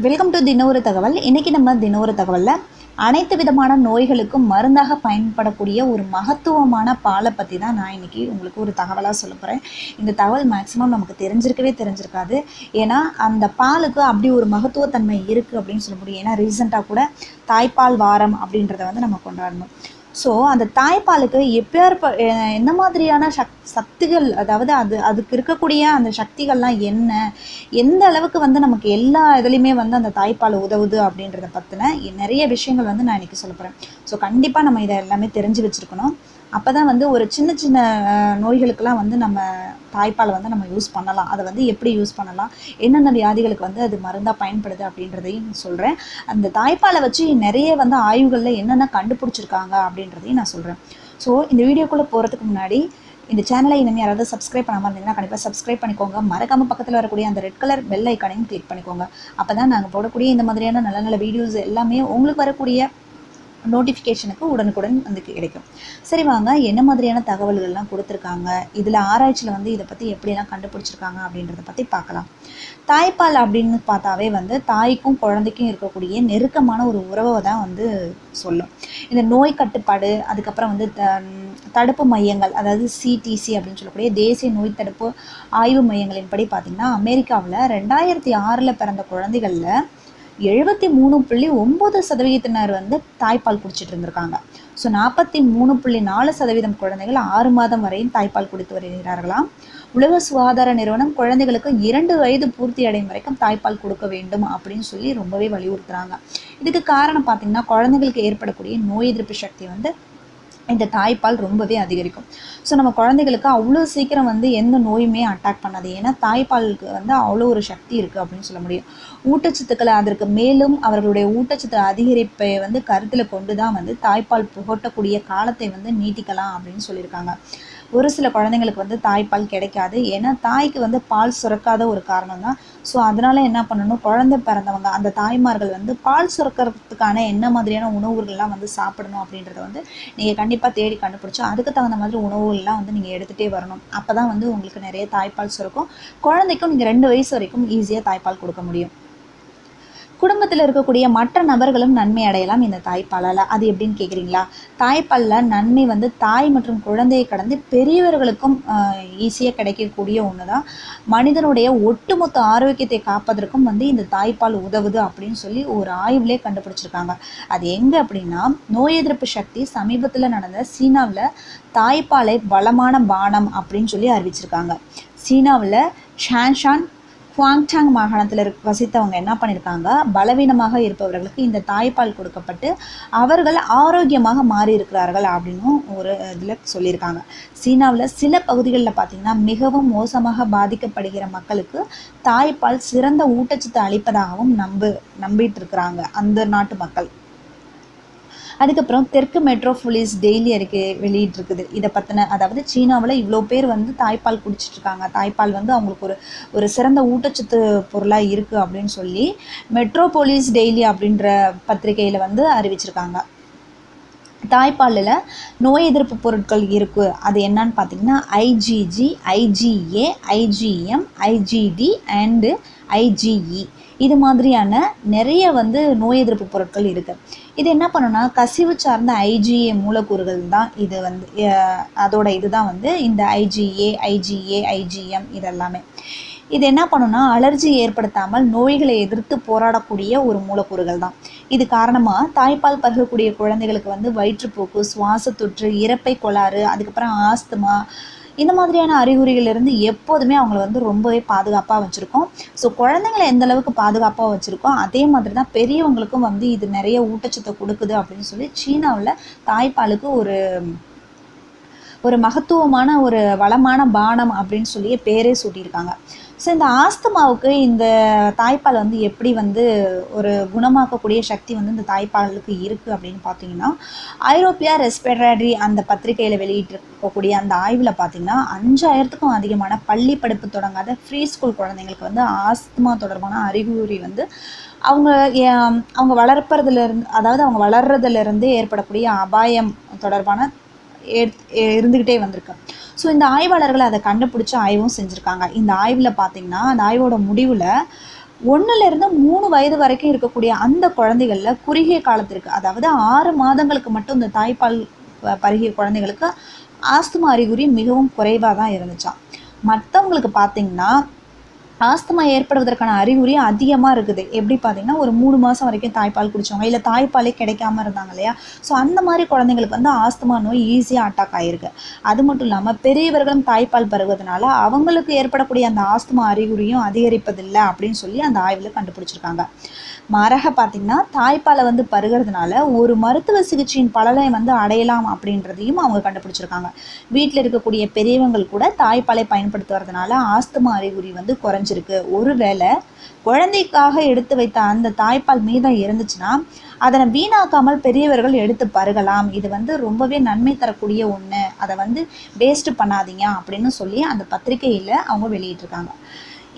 Welcome to தின தகவல். இன்றைக்கி நம்ம தின தகவலில் அனைத்து விதமான நோய்களுக்கும் மருந்தாக பயன்படக்கூடிய ஒரு மகத்துவமான பாலை பற்றி தான் நான் இன்றைக்கி உங்களுக்கு ஒரு தகவலாக சொல்ல போகிறேன் இந்த தகவல் மேக்ஸிமம் நமக்கு தெரிஞ்சிருக்கவே தெரிஞ்சிருக்காது. ஏன்னா அந்த பாலுக்கு அப்படி ஒரு மகத்துவத்தன்மை இருக்குது அப்படின்னு சொல்ல முடியும். ஏன்னா ரீசெண்டாக கூட தாய்ப்பால் வாரம் அப்படின்றத வந்து நம்ம கொண்டாடணும். ஸோ அந்த தாய்ப்பாலுக்கு எப்பேர் என்ன மாதிரியான சக் சக்திகள் அதாவது அது அதுக்கு இருக்கக்கூடிய அந்த சக்திகள்லாம் என்ன? எந்த அளவுக்கு வந்து நமக்கு எல்லா இதுலேயுமே வந்து அந்த தாய்ப்பால் உதவுது அப்படின்றத பற்றின நிறைய விஷயங்கள் வந்து நான் இன்றைக்கி சொல்ல போகிறேன் ஸோ கண்டிப்பாக நம்ம இதை எல்லாமே தெரிஞ்சு வச்சுருக்கணும். அப்போ தான் வந்து ஒரு சின்ன சின்ன நோய்களுக்கெல்லாம் வந்து நம்ம தாய்ப்பாலை வந்து நம்ம யூஸ் பண்ணலாம். அதை வந்து எப்படி யூஸ் பண்ணலாம்? என்னென்ன வியாதிகளுக்கு வந்து அது மருந்தாக பயன்படுது அப்படின்றதையும் சொல்கிறேன் அந்த தாய்ப்பாலை வச்சு நிறைய வந்து ஆய்வுகளில் என்னென்ன கண்டுபிடிச்சிருக்காங்க அப்படின்றதையும் நான் சொல்கிறேன் ஸோ இந்த வீடியோக்குள்ளே போகிறதுக்கு முன்னாடி இந்த சேனலை இனிமேல் யாராவது சப்ஸ்கிரைப் பண்ணாமல் இருந்தீங்கன்னா கண்டிப்பாக சப்ஸ்கிரைப் பண்ணிக்கோங்க. மறக்காமல் பக்கத்தில் வரக்கூடிய அந்த ரெட் கலர் பெல் ஐக்கானையும் கிளிக் பண்ணிக்கோங்க. அப்போ தான் நாங்கள் போடக்கூடிய இந்த மாதிரியான நல்ல நல்ல வீடியோஸ் எல்லாமே உங்களுக்கு வரக்கூடிய நோட்டிஃபிகேஷனுக்கு உடனுக்குடன் வந்து கிடைக்கும். சரி வாங்க என்ன மாதிரியான தகவல்கள்லாம் கொடுத்துருக்காங்க? இதில் ஆராய்ச்சியில் வந்து இதை பற்றி எப்படியெல்லாம் கண்டுபிடிச்சிருக்காங்க அப்படின்றத பற்றி பார்க்கலாம். தாய்ப்பால் அப்படின்னு பார்த்தாவே வந்து தாய்க்கும் குழந்தைக்கும் இருக்கக்கூடிய நெருக்கமான ஒரு உறவை தான் வந்து சொல்லும். இந்த நோய் கட்டுப்பாடு அதுக்கப்புறம் வந்து த- தடுப்பு மையங்கள் அதாவது சிடிசி அப்படின்னு சொல்லக்கூடிய தேசிய நோய் தடுப்பு ஆய்வு மையங்களின்படி பார்த்திங்கன்னா அமெரிக்காவில் ரெண்டாயிரத்தி ஆறில் பிறந்த குழந்தைகளில் எழுபத்தி மூணு புள்ளி ஒம்பது சதவீதத்தினர் வந்து தாய்ப்பால் குடிச்சிட்டு இருந்திருக்காங்க ஸோ நாற்பத்தி மூணு புள்ளி நாலு சதவீதம் குழந்தைகள் ஆறு மாதம் வரையும் தாய்ப்பால் குடித்து வருகிறார்களாம். உலக சுகாதார நிறுவனம் குழந்தைகளுக்கு இரண்டு வயது பூர்த்தி அடையும் வரைக்கும் தாய்ப்பால் கொடுக்க வேண்டும் அப்படின்னு சொல்லி ரொம்பவே வலியுறுத்துறாங்க. இதுக்கு காரணம் பார்த்தீங்கன்னா குழந்தைகளுக்கு ஏற்படக்கூடிய நோய் எதிர்ப்பு சக்தி வந்து இந்த தாய்ப்பால் ரொம்பவே அதிகரிக்கும். ஸோ நம்ம குழந்தைகளுக்கு அவ்வளோ சீக்கிரம் வந்து எந்த நோயுமே அட்டாக் பண்ணாது. ஏன்னா தாய்ப்பாலுக்கு வந்து அவ்வளோ ஒரு சக்தி இருக்குது அப்படின்னு சொல்ல முடியும். ஊட்டச்சத்துக்களை அதற்கு மேலும் அவர்களுடைய ஊட்டச்சத்து அதிகரிப்பை வந்து கருத்தில் கொண்டு தான் வந்து தாய்ப்பால் புகட்டக்கூடிய காலத்தை வந்து நீட்டிக்கலாம் அப்படின்னு சொல்லியிருக்காங்க. ஒரு சில குழந்தைங்களுக்கு வந்து தாய்ப்பால் கிடைக்காது. ஏன்னா தாய்க்கு வந்து பால் சுரக்காத ஒரு காரணம் தான் ஸோ அதனால் என்ன பண்ணணும்? குழந்தை பிறந்தவங்க அந்த தாய்மார்கள் வந்து பால் சுரக்கிறதுக்கான என்ன மாதிரியான உணவுகள்லாம் வந்து சாப்பிடணும் அப்படின்றத வந்து நீங்கள் கண்டிப்பாக தேடி கண்டுபிடிச்சோம் அதுக்கு தகுந்த மாதிரி உணவுகள்லாம் வந்து நீங்கள் எடுத்துகிட்டே வரணும். அப்போ தான் வந்து உங்களுக்கு நிறைய தாய்ப்பால் சுரக்கும். குழந்தைக்கும் நீங்கள் ரெண்டு வயசு வரைக்கும் ஈஸியாக தாய்ப்பால் கொடுக்க முடியும். குடும்பத்தில் இருக்கக்கூடிய மற்ற நபர்களும் நன்மை அடையலாம் இந்த தாய்ப்பாலால். அது எப்படின்னு கேட்குறீங்களா தாய்ப்பாலில் நன்மை வந்து தாய் மற்றும் குழந்தையை கடந்து பெரியவர்களுக்கும் ஈஸியாக கிடைக்கக்கூடிய ஒன்று தான் மனிதனுடைய ஒட்டுமொத்த ஆரோக்கியத்தை காப்பதற்கும் வந்து இந்த தாய்ப்பால் உதவுது அப்படின்னு சொல்லி ஒரு ஆய்வுலே கண்டுபிடிச்சிருக்காங்க. அது எங்கே அப்படின்னா நோய் எதிர்ப்பு சக்தி சமீபத்தில் நடந்த சீனாவில் தாய்ப்பாலை பலமான பானம் அப்படின்னு சொல்லி அறிவிச்சிருக்காங்க. சீனாவில் ஷான்ஷான் குவாங்டாங் மாகாணத்தில் இருக்க வசித்தவங்க என்ன பண்ணியிருக்காங்க பலவீனமாக இருப்பவர்களுக்கு இந்த தாய்ப்பால் கொடுக்கப்பட்டு அவர்கள் ஆரோக்கியமாக மாறி இருக்கிறார்கள் அப்படின்னும் ஒரு இதில் சொல்லியிருக்காங்க. சீனாவில் சில பகுதிகளில் பார்த்திங்கன்னா மிகவும் மோசமாக பாதிக்கப்படுகிற மக்களுக்கு தாய்ப்பால் சிறந்த ஊட்டச்சத்து அளிப்பதாகவும் நம்பு நம்பிட்டு இருக்கிறாங்க அந்த நாட்டு மக்கள். அதுக்கப்புறம் தெற்கு மெட்ரோபோலிஸ் டெய்லி அறிக்கை வெளியிட்டிருக்குது. இதை பற்றின அதாவது சீனாவில் இவ்வளோ பேர் வந்து தாய்ப்பால் குடிச்சிட்டு இருக்காங்க தாய்ப்பால் வந்து அவங்களுக்கு ஒரு ஒரு சிறந்த ஊட்டச்சத்து பொருளாக இருக்குது அப்படின்னு சொல்லி மெட்ரோபோலிஸ் டெய்லி அப்படின்ற பத்திரிகையில் வந்து அறிவிச்சிருக்காங்க. தாய்ப்பாலில் நோய் எதிர்ப்பு பொருட்கள் இருக்குது அது என்னன்னு பார்த்தீங்கன்னா IGG IGA IGM IGT and IGE இது மாதிரியான நிறைய வந்து நோய் எதிர்ப்பு பொருட்கள் இருக்குது இது என்ன பண்ணுன்னா கசிவு சார்ந்த ஐஜிஏ மூலக்கூறுகள் தான் இது வந்து அதோட இதுதான் வந்து இந்த ஐஜிஏ ஐஜிஏ ஐஜிஎம் இதெல்லாமே. இது என்ன பண்ணுன்னா அலர்ஜி ஏற்படுத்தாமல் நோய்களை எதிர்த்து போராடக்கூடிய ஒரு மூலக்கூறுகள் தான். இது காரணமாக தாய்ப்பால் பருகக்கூடிய குழந்தைகளுக்கு வந்து வயிற்றுப்போக்கு சுவாச தொற்று இறப்பை கோளாறு அதுக்கப்புறம் ஆஸ்துமா இந்த மாதிரியான அறிகுறிகளிலிருந்து எப்போதுமே அவங்கள வந்து ரொம்பவே பாதுகாப்பாக வச்சுருக்கோம். ஸோ குழந்தைங்களை எந்த அளவுக்கு பாதுகாப்பாக வச்சுருக்கோம் அதே மாதிரி தான் பெரியவங்களுக்கும் வந்து இது நிறைய ஊட்டச்சத்தை கொடுக்குது அப்படின்னு சொல்லி சீனாவில் தாய்ப்பாலுக்கு ஒரு ஒரு மகத்துவமான ஒரு வளமான பானம் அப்படின்னு சொல்லி பேரே சூட்டியிருக்காங்க. ஸோ இந்த ஆஸ்துமாவுக்கு இந்த தாய்ப்பால் வந்து எப்படி வந்து ஒரு குணமாக்கக்கூடிய சக்தி வந்து இந்த தாய்ப்பாலுக்கு இருக்குது அப்படின்னு பார்த்தீங்கன்னா ஐரோப்பியா ரெஸ்பிரேட்டரி அந்த பத்திரிகையில் வெளியிட்டிருக்கக்கூடிய அந்த ஆய்வில் பார்த்தீங்கன்னா அஞ்சாயிரத்துக்கும் அதிகமான பள்ளி படிப்பு தொடங்காத ஃப்ரீ ஸ்கூல் குழந்தைங்களுக்கு வந்து ஆஸ்துமா தொடர்பான அறிகுறி வந்து அவங்க ஏ- அவங்க வளர்ப்பறதுல இருந்து அதாவது அவங்க வளர்றதுலேருந்து ஏற்படக்கூடிய அபாயம் தொடர்பான இருந்துக்கிட்டே வந்திருக்கு. ஸோ இந்த ஆய்வாளர்கள் அதை கண்டுபிடிச்ச ஆய்வும் செஞ்சுருக்காங்க. இந்த ஆய்வில் பார்த்தீங்கன்னா அந்த ஆய்வோட முடிவில் ஒன்றுலேருந்து மூணு வயது வரைக்கும் இருக்கக்கூடிய அந்த குழந்தைகளில் குறுகிய காலத்திற்கு அதாவது ஆறு மாதங்களுக்கு மட்டும் இந்த தாய்ப்பால் பருகிய குழந்தைகளுக்கு ஆஸ்துமா அறிகுறி மிகவும் குறைவாக தான் இருந்துச்சாம். மற்றவங்களுக்கு பார்த்தீங்கன்னா ஆஸ்துமா ஏற்படுவதற்கான அறிகுறி அதிகமாக இருக்குது. எப்படி பார்த்தீங்கன்னா ஒரு மூணு மாதம் வரைக்கும் தாய்ப்பால் குடித்தவங்க இல்லை தாய்ப்பாலே கிடைக்காம இருந்தாங்க இல்லையா? ஸோ அந்த மாதிரி குழந்தைங்களுக்கு வந்து ஆஸ்துமா நோய் ஈஸியாக அட்டாக் ஆகிருக்கு அது மட்டும் இல்லாமல் பெரியவர்களும் தாய்ப்பால் பருவதனால அவங்களுக்கு ஏற்படக்கூடிய அந்த ஆஸ்துமா அறிகுறியும் அதிகரிப்பதில்லை அப்படின்னு சொல்லி அந்த ஆய்வில் கண்டுபிடிச்சிருக்காங்க. மரக பார்த்திங்கன்னா தாய்ப்பாலை வந்து பருகிறதுனால ஒரு மருத்துவ சிகிச்சையின் பலனை வந்து அடையலாம் அப்படின்றதையும் அவங்க கண்டுபிடிச்சிருக்காங்க. வீட்டில் இருக்கக்கூடிய பெரியவங்கள் கூட தாய்ப்பாலை பயன்படுத்துவதனால ஆஸ்துமா அறிகுறி வந்து குறைஞ்சிருக்கு ஒருவேளை குழந்தைக்காக எடுத்து வைத்த அந்த தாய்ப்பால் மீதம் இருந்துச்சுன்னா அதனை வீணாக்காமல் பெரியவர்கள் எடுத்து பருகலாம். இது வந்து ரொம்பவே நன்மை தரக்கூடிய ஒன்று அதை வந்து வேஸ்ட் பண்ணாதீங்க அப்படின்னு சொல்லி அந்த பத்திரிகையில் அவங்க வெளியிட்டிருக்காங்க.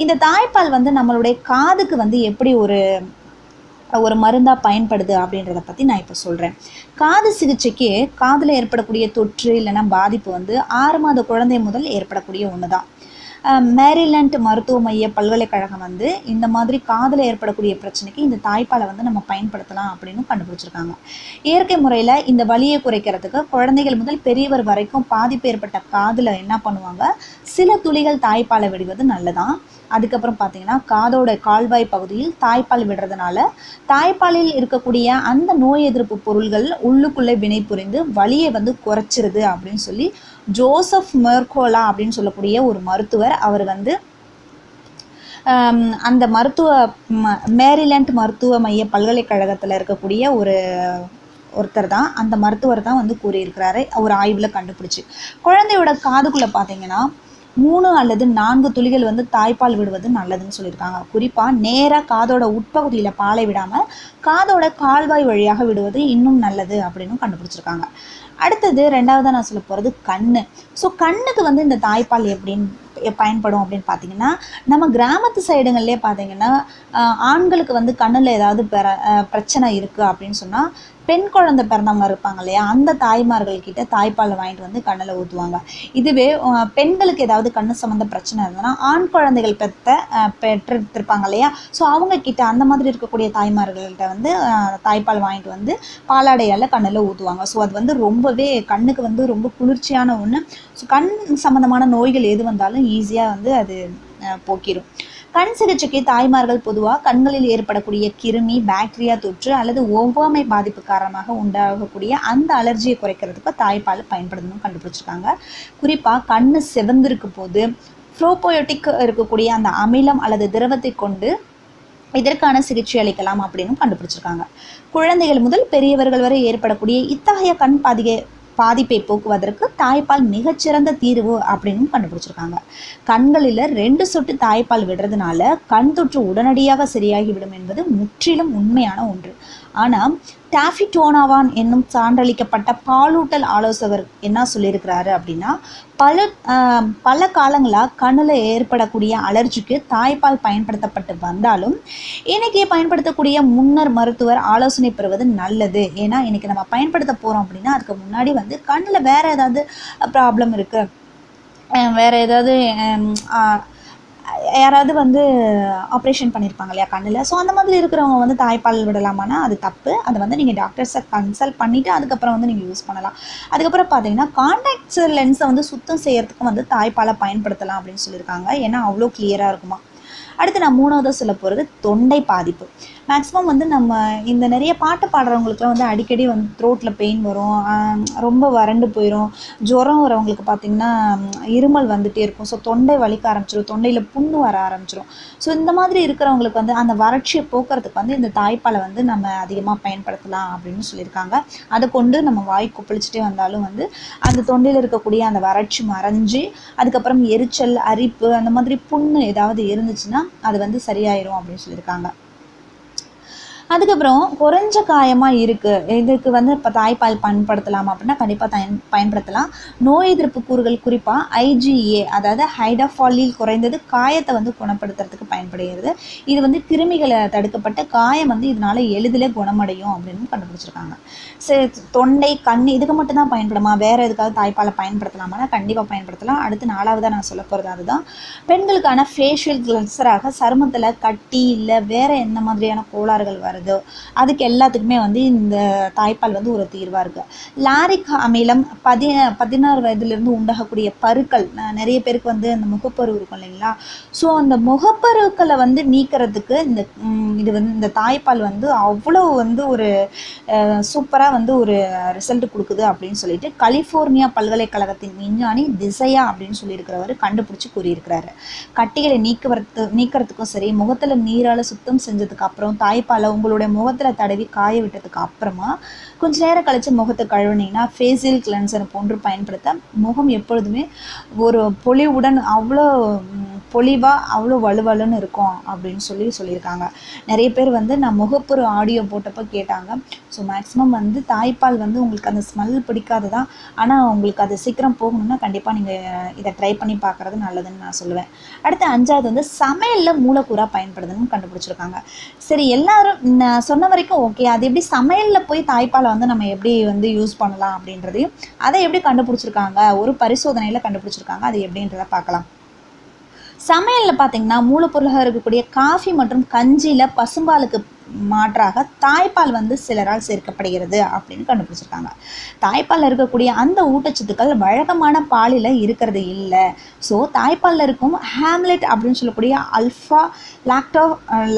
இந்த தாய்ப்பால் வந்து நம்மளுடைய காதுக்கு வந்து எப்படி ஒரு ஒரு மருந்தாக பயன்படுது அப்படின்றத பற்றி நான் இப்போ சொல்கிறேன் காது சிகிச்சைக்கு காதில் ஏற்படக்கூடிய தொற்று இல்லைன்னா பாதிப்பு வந்து ஆறு மாத குழந்தை முதல் ஏற்படக்கூடிய ஒன்று தான் மேரிலாண்ட் மருத்துவ மைய பல்கலைக்கழகம் வந்து இந்த மாதிரி காதில் ஏற்படக்கூடிய பிரச்சனைக்கு இந்த தாய்ப்பாலை வந்து நம்ம பயன்படுத்தலாம் அப்படின்னு கண்டுபிடிச்சிருக்காங்க. இயற்கை முறையில் இந்த வலியை குறைக்கிறதுக்கு குழந்தைகள் முதல் பெரியவர் வரைக்கும் பாதிப்பு ஏற்பட்ட காதில் என்ன பண்ணுவாங்க? சில துளிகள் தாய்ப்பாலை விடுவது நல்லதான் அதுக்கப்புறம் பார்த்தீங்கன்னா காதோட கால்வாய் பகுதியில் தாய்ப்பால் விடுறதுனால தாய்ப்பாலில் இருக்கக்கூடிய அந்த நோய் எதிர்ப்பு பொருள்கள் உள்ளுக்குள்ளே வினை புரிந்து வலியை வந்து குறைச்சிருது அப்படின்னு சொல்லி ஜோசப் மெர்கோலா அப்படின்னு சொல்லக்கூடிய ஒரு மருத்துவர் அவர் வந்து அந்த மருத்துவ ம- மருத்துவ மைய பல்கலைக்கழகத்தில் இருக்கக்கூடிய ஒரு ஒருத்தர் தான். அந்த மருத்துவர் தான் வந்து கூறியிருக்கிறாரு. ஒரு ஆய்வில் கண்டுபிடிச்சி. குழந்தையோட காதுக்குள்ளே பார்த்தீங்கன்னா மூணு அல்லது நான்கு துளிகள் வந்து தாய்ப்பால் விடுவது நல்லதுன்னு சொல்லியிருக்காங்க. குறிப்பாக நேராக காதோட உட்பகுதியில் பாலை விடாமல் காதோட கால்வாய் வழியாக விடுவது இன்னும் நல்லது அப்படின்னு கண்டுபிடிச்சிருக்காங்க. அடுத்தது ரெண்டாவதாக நான் சொல்ல போகிறது கண் ஸோ கண்ணுக்கு வந்து இந்த தாய்ப்பால் எப்படின்னு பயன்படும் அப்படின்னு பார்த்தீங்கன்னா நம்ம கிராமத்து சைடுங்கள்லேயே பார்த்தீங்கன்னா ஆண்களுக்கு வந்து கண்ணில் ஏதாவது பிர பிரச்சனை இருக்குது அப்படின்னு சொன்னால் பெண் குழந்தை பிறந்தவங்க இருப்பாங்க இல்லையா? அந்த தாய்மார்கள் கிட்ட தாய்ப்பால் வாங்கிட்டு வந்து கண்ணில் ஊற்றுவாங்க இதுவே பெண்களுக்கு ஏதாவது கண்ணு சம்மந்த பிரச்சனை இருந்ததுன்னா ஆண் குழந்தைகள் பெற்ற பெற்றிருப்பாங்க இல்லையா? ஸோ அவங்க கிட்ட அந்த மாதிரி இருக்கக்கூடிய தாய்மார்கள்கிட்ட வந்து தாய்ப்பால் வாங்கிட்டு வந்து பாலாடையால் கண்ணில் ஊற்றுவாங்க ஸோ அது வந்து ரொம்பவே கண்ணுக்கு வந்து ரொம்ப குளிர்ச்சியான ஒன்று ஸோ கண் சம்மந்தமான நோய்கள் எது வந்தாலும் ஈஸியாக வந்து அது போக்கிடும் கண் சிகிச்சைக்கு தாய்மார்கள் பொதுவாக கண்களில் ஏற்படக்கூடிய கிருமி பாக்டீரியா தொற்று அல்லது ஒவ்வாமை பாதிப்பு காரணமாக உண்டாகக்கூடிய அந்த அலர்ஜியை குறைக்கிறதுக்கு தாய்ப்பால் பயன்படுத்தணும் கண்டுபிடிச்சிருக்காங்க. குறிப்பாக கண்ணு செவந்திருக்கும் போது ஃப்ளோபோயோட்டிக் இருக்கக்கூடிய அந்த அமிலம் அல்லது திரவத்தை கொண்டு இதற்கான சிகிச்சை அளிக்கலாம் அப்படின்னு கண்டுபிடிச்சிருக்காங்க. குழந்தைகள் முதல் பெரியவர்கள் வரை ஏற்படக்கூடிய இத்தகைய கண் பாதிகை பாதிப்பை போக்குவதற்கு தாய்ப்பால் மிகச்சிறந்த தீர்வு அப்படின்னு கண்டுபிடிச்சிருக்காங்க. கண்களில் ரெண்டு சொட்டு தாய்ப்பால் விடுறதுனால கண் தொற்று உடனடியாக சரியாகிவிடும் என்பது முற்றிலும் உண்மையான ஒன்று. ஆனால் டாஃபிடோனாவான் என்னும் சான்றளிக்கப்பட்ட பாலூட்டல் ஆலோசகர் என்ன சொல்லியிருக்கிறாரு அப்படின்னா பல பல காலங்களாக கண்ணில் ஏற்படக்கூடிய அலர்ஜிக்கு தாய்ப்பால் பயன்படுத்தப்பட்டு வந்தாலும் இன்றைக்கி பயன்படுத்தக்கூடிய முன்னர் மருத்துவர் ஆலோசனை பெறுவது நல்லது. ஏன்னா இன்றைக்கி நம்ம பயன்படுத்த போகிறோம் அப்படின்னா அதுக்கு முன்னாடி வந்து கண்ணில் வேறு ஏதாவது ப்ராப்ளம் இருக்குது வேறு ஏதாவது யாராவது வந்து ஆப்ரேஷன் பண்ணியிருப்பாங்க இல்லையா கண்ணில்? ஸோ அந்த மாதிரி இருக்கிறவங்க வந்து தாய்ப்பால் விடலாமானா அது தப்பு. அதை வந்து நீங்கள் டாக்டர்ஸை கன்சல்ட் பண்ணிவிட்டு அதுக்கப்புறம் வந்து நீங்கள் யூஸ் பண்ணலாம். அதுக்கப்புறம் பார்த்தீங்கன்னா காண்டாக்ட்ஸ் லென்ஸை வந்து சுத்தம் செய்கிறதுக்கு வந்து தாய்ப்பாலை பயன்படுத்தலாம் அப்படின்னு சொல்லியிருக்காங்க. ஏன்னா அவ்வளோ கிளியராக இருக்குமா? அடுத்து நான் மூணாவதாக சொல்ல போகிறது தொண்டை பாதிப்பு. மேக்ஸிமம் வந்து நம்ம இந்த நிறைய பாட்டு பாடுறவங்களுக்குலாம் வந்து அடிக்கடி வந்து த்ரோட்டில் பெயின் வரும். ரொம்ப வறண்டு போயிடும் ஜுரம் வரவங்களுக்கு பார்த்திங்கன்னா இருமல் வந்துகிட்டே இருக்கும். ஸோ தொண்டை வலிக்க ஆரம்பிச்சிடும் தொண்டையில் புண்ணு வர ஆரம்பிச்சிடும் ஸோ இந்த மாதிரி இருக்கிறவங்களுக்கு வந்து அந்த வறட்சியை போக்குறதுக்கு வந்து இந்த தாய்ப்பாலை வந்து நம்ம அதிகமாக பயன்படுத்தலாம் அப்படின்னு சொல்லியிருக்காங்க. அதை கொண்டு நம்ம வாய் கொப்பளிச்சுட்டே வந்தாலும் வந்து அந்த தொண்டையில் இருக்கக்கூடிய அந்த வறட்சி மறைஞ்சு அதுக்கப்புறம் எரிச்சல் அரிப்பு அந்த மாதிரி புண்ணு ஏதாவது இருந்துச்சுன்னா அது வந்து சரியாயிரும் அப்படின்னு சொல்லியிருக்காங்க. அதுக்கப்புறம் குறைஞ்ச காயமாக இருக்குது இதுக்கு வந்து இப்போ தாய்ப்பால் பயன்படுத்தலாம் அப்படின்னா கண்டிப்பாக பயன் பயன்படுத்தலாம். நோய் எதிர்ப்பு கூறுகள் குறிப்பாக ஐஜிஏ அதாவது ஹைடாஃபாலில் குறைந்தது காயத்தை வந்து குணப்படுத்துறதுக்கு பயன்படுகிறது. இது வந்து கிருமிகளை தடுக்கப்பட்ட காயம் வந்து இதனால் எளிதில் குணமடையும் அப்படின்னு கண்டுபிடிச்சிருக்காங்க. சரி தொண்டை கண் இதுக்கு மட்டும் தான் பயன்படுமா? வேறு எதுக்காவது தாய்ப்பாலை பயன்படுத்தலாமான்னா கண்டிப்பாக பயன்படுத்தலாம். அடுத்து நாலாவதாக நான் சொல்ல போகிறது அதுதான். பெண்களுக்கான ஃபேஷியல் கிளன்சராக சருமத்தில் கட்டி இல்லை வேறு என்ன மாதிரியான கோளாறுகள் வருது? அதுக்கு எல்லாத்துக்குமே வந்து இந்த தாய்ப்பால் வந்து ஒரு தீர்வாக இருக்குது லாரிக் அமிலம் பதி பதினாறு வயதுலேருந்து உண்டாகக்கூடிய பருக்கள் நிறைய பேருக்கு வந்து அந்த முகப்பரு இருக்கும் இல்லைங்களா? ஸோ அந்த முகப்பருக்களை வந்து நீக்கிறதுக்கு இந்த இது வந்து இந்த தாய்ப்பால் வந்து அவ்வளோ வந்து ஒரு சூப்பராக வந்து ஒரு ரிசல்ட் கொடுக்குது அப்படின்னு சொல்லிட்டு கலிஃபோர்னியா பல்கலைக்கழகத்தின் விஞ்ஞானி திசையா அப்படின்னு சொல்லியிருக்கிறவர் கண்டுபிடிச்சி கூறியிருக்கிறாரு. கட்டிகளை நீக்குவரத்து நீக்கிறதுக்கும் சரி முகத்தில் நீரால் சுத்தம் செஞ்சதுக்கு அப்புறம் தாய்ப்பாலை உங்களுடைய முகத்தில் தடவி காய விட்டதுக்கு அப்புறமா கொஞ்ச நேரம் கழித்து முகத்தை கழுவுனீங்கன்னா ஃபேஷியல் கிளென்சர் போன்று பயன்படுத்த முகம் எப்பொழுதுமே ஒரு பொலிவுடன் அவ்வளோ பொலிவாக அவ்வளோ வலுவலுன்னு இருக்கும் அப்படின்னு சொல்லி சொல்லியிருக்காங்க. நிறைய பேர் வந்து நான் முகப்புற ஆடியோ போட்டப்போ கேட்டாங்க. ஸோ மேக்ஸிமம் வந்து தாய்ப்பால் வந்து உங்களுக்கு அந்த ஸ்மெல் பிடிக்காது தான் ஆனால் உங்களுக்கு அது சீக்கிரம் போகணும்னா கண்டிப்பாக நீங்கள் இதை ட்ரை பண்ணி பார்க்குறது நல்லதுன்னு நான் சொல்லுவேன். அடுத்து அஞ்சாவது வந்து சமையலில் மூலக்கூறாக பயன்படுதுன்னு கண்டுபிடிச்சிருக்காங்க. சரி எல்லாரும் நான் சொன்ன வரைக்கும் ஓகே அது எப்படி சமையலில் போய் தாய்ப்பாலை வந்து நம்ம எப்படி வந்து யூஸ் பண்ணலாம் அப்படின்றதையும் அதை எப்படி கண்டுபிடிச்சிருக்காங்க? ஒரு பரிசோதனையில் கண்டுபிடிச்சிருக்காங்க. அது எப்படின்றத பார்க்கலாம். சமையலில் பார்த்தீங்கன்னா மூலப்பொருளாக இருக்கக்கூடிய காஃபி மற்றும் கஞ்சியில் பசும்பாலுக்கு மாற்றாக தாய்ப்பால் வந்து சிலரால் சேர்க்கப்படுகிறது அப்படின்னு கண்டுபிடிச்சிருக்காங்க. தாய்ப்பாலில் இருக்கக்கூடிய அந்த ஊட்டச்சத்துக்கள் வழக்கமான பாலில் இருக்கிறது இல்லை. ஸோ தாய்ப்பாலில் இருக்கும் ஹேம்லெட் அப்படின்னு சொல்லக்கூடிய அல்ஃபா லாக்டோ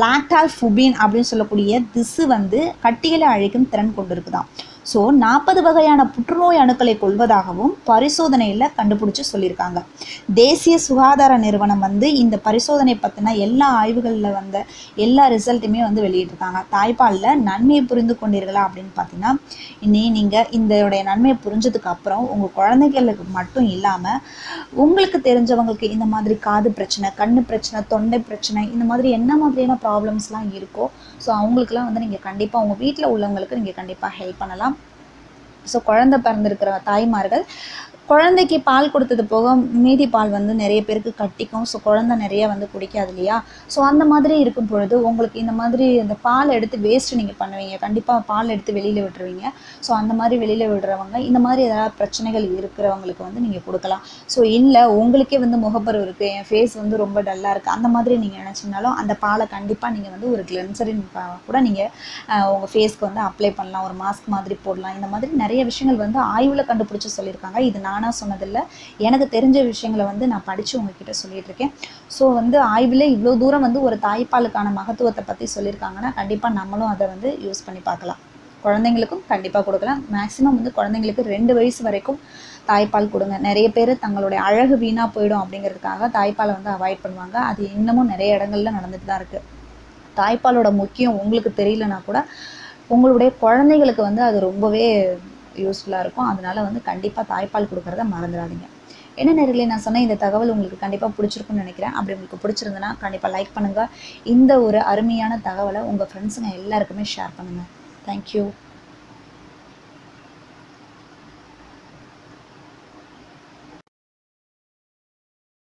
லாக்டால் ஃபுபின் அப்படின்னு சொல்லக்கூடிய திசு வந்து கட்டிகளை அழிக்கும் திறன் கொண்டு இருக்குதான் ஸோ நாற்பது வகையான புற்றுநோய் அணுக்களை கொள்வதாகவும் பரிசோதனையில் கண்டுபிடிச்சி சொல்லியிருக்காங்க. தேசிய சுகாதார நிறுவனம் வந்து இந்த பரிசோதனை பற்றின எல்லா ஆய்வுகளில் வந்த எல்லா ரிசல்ட்டுமே வந்து வெளியிட்டிருக்காங்க. தாய்ப்பாலில் நன்மையை புரிந்து கொண்டீர்களா அப்படின்னு பார்த்தீங்கன்னா இனி நீங்கள் இதோடைய நன்மையை புரிஞ்சதுக்கு அப்புறம் உங்கள் குழந்தைகளுக்கு மட்டும் இல்லாமல் உங்களுக்கு தெரிஞ்சவங்களுக்கு இந்த மாதிரி காது பிரச்சனை கண்ணு பிரச்சனை தொண்டை பிரச்சனை இந்த மாதிரி என்ன மாதிரியான ப்ராப்ளம்ஸ்லாம் இருக்கோ ஸோ அவங்களுக்குலாம் வந்து நீங்கள் கண்டிப்பாக உங்கள் வீட்டில் உள்ளவங்களுக்கு நீங்கள் கண்டிப்பாக ஹெல்ப் பண்ணலாம். ஸோ குழந்தை பிறந்திருக்கிற தாய்மார்கள் குழந்தைக்கு பால் கொடுத்தது போக மீதி பால் வந்து நிறைய பேருக்கு கட்டிக்கும். ஸோ குழந்தை நிறைய வந்து குடிக்காது இல்லையா? ஸோ அந்த மாதிரி இருக்கும் பொழுது உங்களுக்கு இந்த மாதிரி இந்த பால் எடுத்து வேஸ்ட் நீங்கள் பண்ணுவீங்க. கண்டிப்பாக பால் எடுத்து வெளியில் விட்டுருவீங்க. ஸோ அந்த மாதிரி வெளியில் விடுறவங்க இந்த மாதிரி ஏதாவது பிரச்சனைகள் இருக்கிறவங்களுக்கு வந்து நீங்கள் கொடுக்கலாம். ஸோ இல்லை உங்களுக்கே வந்து முகப்பரு இருக்குது என் ஃபேஸ் வந்து ரொம்ப டல்லாக இருக்குது அந்த மாதிரி நீங்கள் நினச்சிங்கனாலும் அந்த பாலை கண்டிப்பாக நீங்கள் வந்து ஒரு கிளென்சரின் கூட நீங்கள் உங்கள் ஃபேஸ்க்கு வந்து அப்ளை பண்ணலாம். ஒரு மாஸ்க் மாதிரி போடலாம். இந்த மாதிரி நிறைய விஷயங்கள் வந்து ஆய்வில் கண்டுபிடிச்சி சொல்லியிருக்காங்க. இது நான் நானாக சொன்னதில்லை. எனக்கு தெரிஞ்ச விஷயங்களை வந்து நான் படித்து உங்ககிட்ட சொல்லிட்டு இருக்கேன் ஸோ வந்து ஆய்வில் இவ்வளோ தூரம் வந்து ஒரு தாய்ப்பாலுக்கான மகத்துவத்தை பற்றி சொல்லியிருக்காங்கன்னா கண்டிப்பாக நம்மளும் அதை வந்து யூஸ் பண்ணி பார்க்கலாம். குழந்தைங்களுக்கும் கண்டிப்பாக கொடுக்கலாம். மேக்ஸிமம் வந்து குழந்தைங்களுக்கு ரெண்டு வயசு வரைக்கும் தாய்ப்பால் கொடுங்க. நிறைய பேர் தங்களுடைய அழகு வீணாக போயிடும் அப்படிங்கிறதுக்காக தாய்ப்பாலை வந்து அவாய்ட் பண்ணுவாங்க. அது இன்னமும் நிறைய இடங்கள்ல நடந்துட்டு தான் இருக்குது தாய்ப்பாலோட முக்கியம் உங்களுக்கு தெரியலனா கூட உங்களுடைய குழந்தைகளுக்கு வந்து அது ரொம்பவே யூஸ்ஃபுல்லாக இருக்கும். அதனால் வந்து கண்டிப்பாக தாய்ப்பால் கொடுக்குறத மறந்துடாதீங்க. என்ன நேரில் நான் சொன்ன இந்த தகவல் உங்களுக்கு கண்டிப்பாக பிடிச்சிருக்குன்னு நினைக்கிறேன். அப்படி உங்களுக்கு பிடிச்சிருந்துன்னா கண்டிப்பாக லைக் பண்ணுங்கள் இந்த ஒரு அருமையான தகவலை உங்கள் ஃப்ரெண்ட்ஸுங்க எல்லாருக்குமே ஷேர் பண்ணுங்கள் தேங்க்யூ